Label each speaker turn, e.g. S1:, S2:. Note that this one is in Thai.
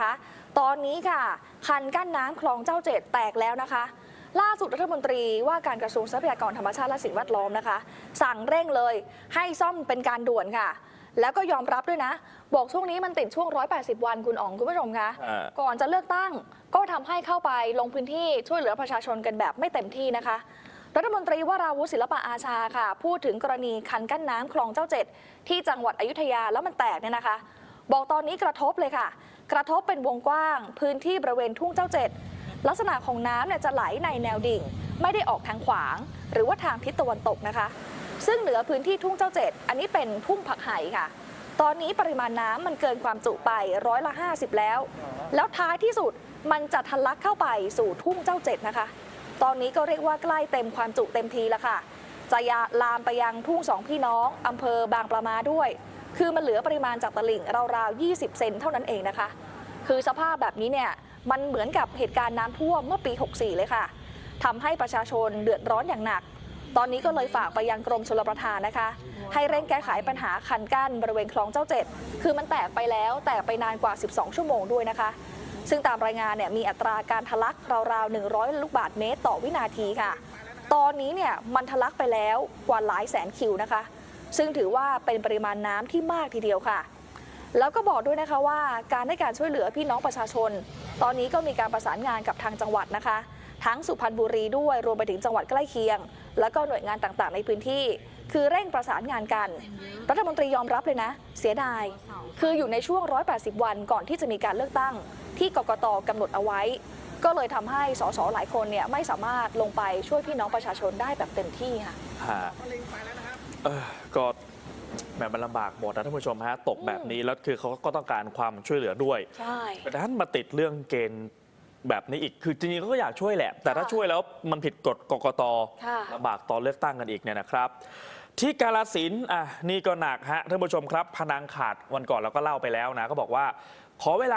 S1: คะตอนนี้ค่ะ คันกั้นน้ำคลองเจ้าเจ็ดแตกแล้วนะคะ ล่าสุดรัฐมนตรีว่าการกระทรวงทรัพยากรธรรมชาติและสิ่งแวดล้อมนะคะ สั่งเร่งเลยให้ซ่อมเป็นการด่วนค่ะ แล้วก็ยอมรับด้วยนะ บอกช่วงนี้มันติดช่วง 180 วันคุณอ๋องคุณผู้ชมคะ
S2: อ่า
S1: ก่อนจะเลือกตั้งก็ทำให้เข้าไปลงพื้นที่ช่วยเหลือประชาชนกันแบบไม่เต็มที่นะคะรัฐมนตรีวราวุฒิศิลปะอาชาค่ะ พูดถึงกรณีคันกั้นน้ำคลองเจ้าเจ็ดที่จังหวัดอยุธยาแล้วมันแตกเนี่ยนะคะ บอกตอนนี้กระทบเลยค่ะ กระทบเป็นวงกว้าง พื้นที่บริเวณทุ่งเจ้าเจ็ดลักษณะของน้ำเนี่ยจะไหลในแนวดิ่ง ไม่ได้ออกทางขวาง หรือว่าทางทิศตะวันตกนะคะ ซึ่งเหนือพื้นที่ทุ่งเจ้าเจ็ดอันนี้เป็นทุ่งผักไห่ค่ะ ตอนนี้ปริมาณน้ำมันเกินความจุไปร้อยละ 50 แล้ว แล้วท้ายที่สุดมันจะทะลักเข้าไปสู่ทุ่งเจ้าเจ็ดนะคะ ตอนนี้ก็เรียกว่าใกล้เต็มความจุเต็มทีแล้วค่ะจะยาลามไปยังทุ่งสองพี่น้องอำเภอบางปลามาด้วย คือมันเหลือปริมาณจากตลิ่งราวๆ 20 เซนเท่านั้นเองนะคะ คือสภาพแบบนี้เนี่ยมันเหมือนกับเหตุการณ์น้ำท่วมเมื่อปี 64 เลยค่ะทำให้ประชาชนเดือดร้อนอย่างหนัก ตอนนี้ก็เลยฝากไปยังกรมชลประทานนะคะ ให้เร่งแก้ไขปัญหาคันกั้นบริเวณคลองเจ้าเจ็ด คือมันแตกไปแล้วแตกไปนานกว่า 12 ชั่วโมงด้วยนะคะ ซึ่งตามรายงานเนี่ยมีอัตราการทะลักราวๆ 100 ลูกบาศก์เมตรต่อวินาทีค่ะ ตอนนี้เนี่ยมันทะลักไปแล้วกว่าหลายแสนคิวนะคะ ซึ่งถือว่าเป็นปริมาณน้ำที่มากทีเดียวค่ะ แล้วก็บอกด้วยนะคะว่าการให้การช่วยเหลือพี่น้องประชาชน ตอนนี้ก็มีการประสานงานกับทางจังหวัดนะคะ ทั้งสุพรรณบุรีด้วยรวมไปถึงจังหวัดใกล้เคียง แล้วก็หน่วยงานต่างๆ ในพื้นที่ คือเร่งประสานงานกัน รัฐมนตรียอมรับเลยนะ เสียดาย คืออยู่ในช่วง 180 วันก่อนที่จะมีการเลือกตั้ง ที่กกตกำหนดเอาไว้ ก็เลยทำให้สสหลายคนเนี่ยไม่สามารถลงไปช่วยพี่น้องประชาชนได้แบบเต็มที่ค่ะ
S2: ฮะ เออก็แหมมันลำบากหมดนะท่านผู้ชมฮะตกแบบนี้แล้วคือเขาก็ต้องการความช่วยเหลือด้วย
S1: ใช่
S2: แต่ท่านมาติดเรื่องเกณฑ์แบบนี้อีกคือจริงๆเขาก็อยากช่วยแหละ แต่ถ้า
S1: ค่ะ
S2: ช่วยแล้วมันผิดกฎกกต
S1: ค่ะ
S2: ลำบากตอนเลือกตั้งกันอีกเนี่ยนะครับ ที่กาลสินธุ์อะนี่ก็หนักฮะท่านผู้ชมครับ พนังขาดวันก่อนเราก็เล่าไปแล้วนะก็บอกว่าขอเวลา